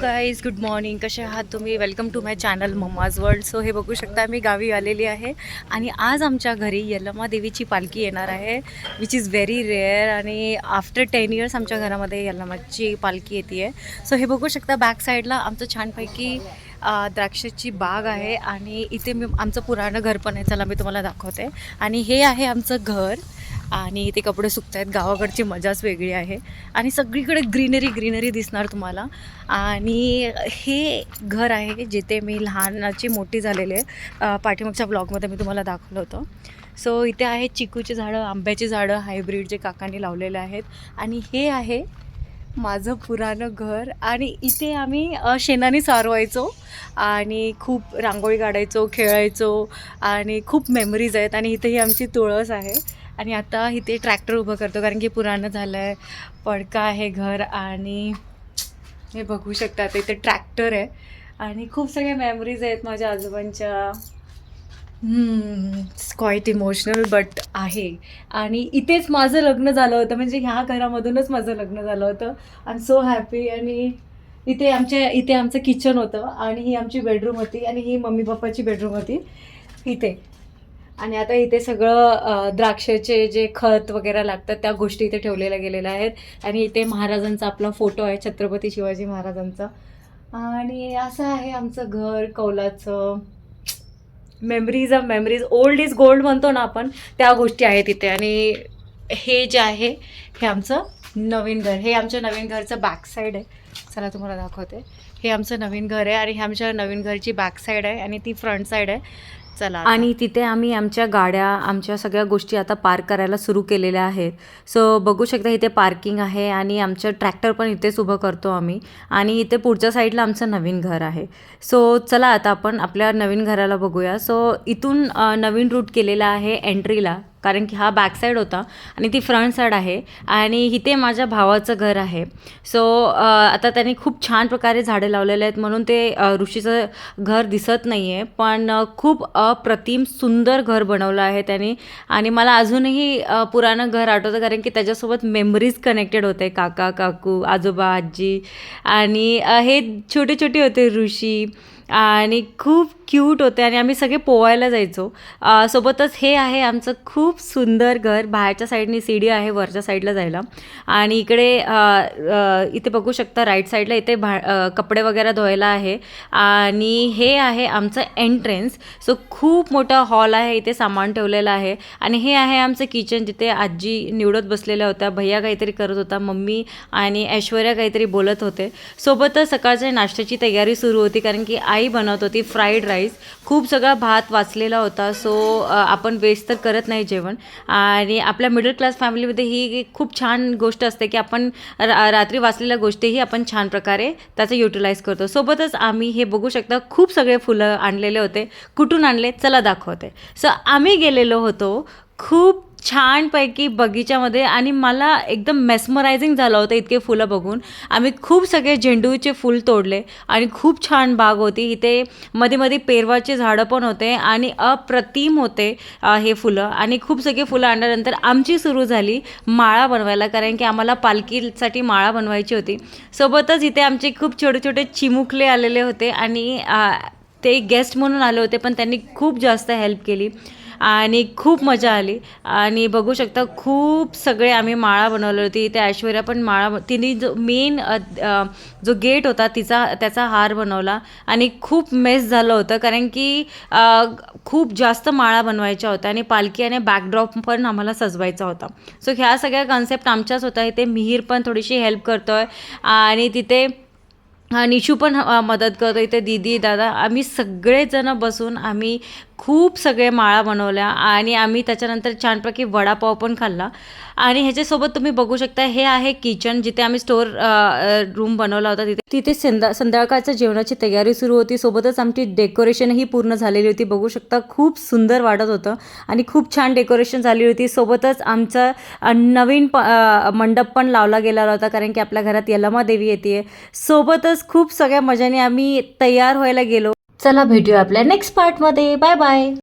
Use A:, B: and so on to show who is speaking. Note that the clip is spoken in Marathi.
A: गाईज गुड मॉर्निंग कसे आहात तुम्ही? Welcome to my channel mamma's world so हे बघू शकता मी गावी आलेली आहे. आणि आज आमच्या घरी यलमा देवीची पालखी येणार आहे विच इज व्हेरी रेअर आणि आफ्टर टेन इयर्स आमच्या घरामध्ये यलमाची पालखी येते आहे सो हे बघू शकता बॅक साईडला आमचं छानपैकी द्राक्षाची बाग आहे. आणि इथे मी आमचं पुराणं घर पण आहे. चला मी तुम्हाला दाखवते. आणि हे आहे आमचं घर. आणि इथे कपडे सुकत आहेत गावाकडची मजाच वेगळी आहे. आणि सगळीकडे ग्रीनरी ग्रीनरी दिसणार तुम्हाला. आणि हे घर आहे जिथे मी लहानाची मोठी झालेली आहे. पाठीमागच्या ब्लॉगमध्ये मी तुम्हाला दाखवलं होतं. सो इथे आहे चिकूची झाडं आंब्याची झाडं हायब्रीड जे काकांनी लावलेले आहेत. आणि हे आहे माझं पुराणं घर. आणि इथे आम्ही शेणाने सारवायचो. आणि खूप रांगोळी काढायचो खेळायचो. आणि खूप मेमरीज आहेत. आणि इथेही आमची तुळस आहे. आणि आता इथे ट्रॅक्टर उभं करतो कारण की पुराणं झालं आहे पडका आहे घर आणि हे बघू शकता आता इथे ट्रॅक्टर आहे. आणि खूप सगळ्या मेमरीज आहेत माझ्या आजोबांच्या. क्वाईट इमोशनल बट आहे. आणि इथेच माझं लग्न झालं होतं म्हणजे ह्या घरामधूनच माझं लग्न झालं होतं. आय एम सो हॅपी आणि इथे आमच्या इथे आमचं किचन होतं आणि ही आमची बेडरूम होती आणि ही मम्मी पप्पाची बेडरूम होती. इथे. आणि आता इथे सगळं द्राक्षाचे जे खत वगैरे लागतात त्या गोष्टी इथे ठेवलेल्या गेलेल्या आहेत. आणि इथे महाराजांचा आपला फोटो आहे छत्रपती शिवाजी महाराजांचा. आणि असं आहे आमचं घर कौलाचं. Memories of memories old is gold म्हणतो ना आपण त्या गोष्टी आहेत इथे. आणि हे जे आहे हे आमचं नवीन घर. हे आमच्या नवीन घरचं बॅक साईड आहे. चला तुम्हाला दाखवते. हे आमचं नवीन घर आहे आणि हे आमच्या नवीन घरची बॅक साईड आहे आणि ती फ्रंट साईड आहे. चला आणि तिथे आम्ही आमच्या गाड्या आमच्या सगळ्या गोष्टी आता पार्क करायला सुरू केलेल्या आहेत. सो बघू शकता इथे पार्किंग आहे आणि आमचं ट्रॅक्टर पण इथेच उभं करतो आम्ही. आणि इथे पुढच्या साईडला आमचं नवीन घर आहे. सो चला आता आपण आपल्या नवीन घराला बघूया. सो इथून नवीन रूट केलेला आहे एंट्रीला कारण की हा बॅक साईड होता आणि ती फ्रंट साईड आहे आणि इथे माझ्या भावाचं घर आहे. सो आता त्यांनी खूप छान प्रकारे झाडे लावलेले आहेत म्हणून ते ऋषीचं घर दिसत नाही आहे पण खूप अप्रतिम सुंदर घर बनवलं आहे त्यांनी. आणि मला अजूनही पुराणं घर आठवतं कारण की त्याच्यासोबत मेमरीज कनेक्टेड होते. काका काकू आजोबा आजी. आणि हे छोटे छोटे होते ऋषी. आणि खूप क्यूट होते आणि आम्ही सगळे पोवायला जायचो. सोबतच हे आहे आमचं खूप सुंदर घर. बाहेरच्या साईडनी सीडी आहे वरच्या साईडला जायला. आणि इकडे इथे बघू शकता राईट साईडला इथे भा कपडे वगैरे धुवायला आहे. आणि हे आहे आमचं एंट्रन्स. सो खूप मोठा हॉल आहे इथे सामान ठेवलेलं आहे. आणि हे आहे आमचं किचन जिथे आजी निवडत बसलेल्या होत्या भैया काहीतरी करत होता मम्मी आणि ऐश्वर्या काहीतरी बोलत होते. सोबतच सकाळच्या नाश्त्याची तयारी सुरू होती कारण की आई बनवत होती फ्राईड राईस. खूप सगळा भात वाचलेला होता सो आपण वेस्ट तर करत नाही जेवण. आणि आपल्या मिडल क्लास फॅमिलीमध्ये ही खूप छान गोष्ट असते की आपण रा रात्री वाचलेल्या गोष्टीही आपण छान प्रकारे त्याचं युटिलाइज करतो. सोबतच आम्ही हे बघू शकता खूप सगळे फुलं आणलेले होते. कुठून आणले? चला दाखवते. सो आम्ही गेलेलो होतो खूप छानपैकी बगीच्यामध्ये आणि मला एकदम मेस्मरायझिंग झालं होतं इतके फुलं बघून. आम्ही खूप सगळे झेंडूचे फुल तोडले आणि खूप छान बाग होती. इथे मध्ये मध्ये पेरवाचे झाडं पण होते आणि अप्रतिम होते हे फुलं. आणि खूप सगळे फुलं आणल्यानंतर आमची सुरू झाली माळा बनवायला कारण की आम्हाला पालखीसाठी माळा बनवायची होती. सोबतच इथे आमचे खूप छोटे छोटे चिमुकले आलेले होते आणि ते गेस्ट म्हणून आले होते पण त्यांनी खूप जास्त हेल्प केली. आणि खूप मजा आली. आणि बघू शकता खूप सगळे आम्ही माळा बनवली होती. इथे ऐश्वर्या पण माळा तिने जो मेन जो गेट होता तिचा त्याचा हार बनवला. आणि खूप मेस झालं होतं कारण की खूप जास्त माळा बनवायच्या होत्या आणि पालखी आणि बॅकड्रॉप पण आम्हाला सजवायचा होता. सो ह्या सगळ्या कन्सेप्ट आमच्याच होत्या. इथे मिहीर पण थोडीशी हेल्प करतो आहे आणि तिथे निशू पण मदत करतो इथे दीदी दादा आम्ही सगळेजणं बसून आम्ही खूप सगळे माळा बनवल्या आणि आम्ही त्याच्यानंतर छानपैकी वडापाव पण खाल्ला. आणि ह्याच्यासोबत तुम्ही बघू शकता हे आहे किचन जिथे आम्ही स्टोर रूम बनवला होता तिथे. तिथे संध्या संध्याकाळच्या जेवणाची तयारी सुरू होती. सोबतच आमची डेकोरेशनही पूर्ण झालेली होती. बघू शकता खूप सुंदर वाटत होतं आणि खूप छान डेकोरेशन झाली होती. सोबतच आमचा नवीन प मंडप पण लावला गेला होता कारण की आपल्या घरात यलमा देवी येते सोबतच खूप सगळ्या मजाने आम्ही तयार व्हायला गेलो. चला भेटूया आपल्या नेक्स्ट पार्टमध्ये बाय बाय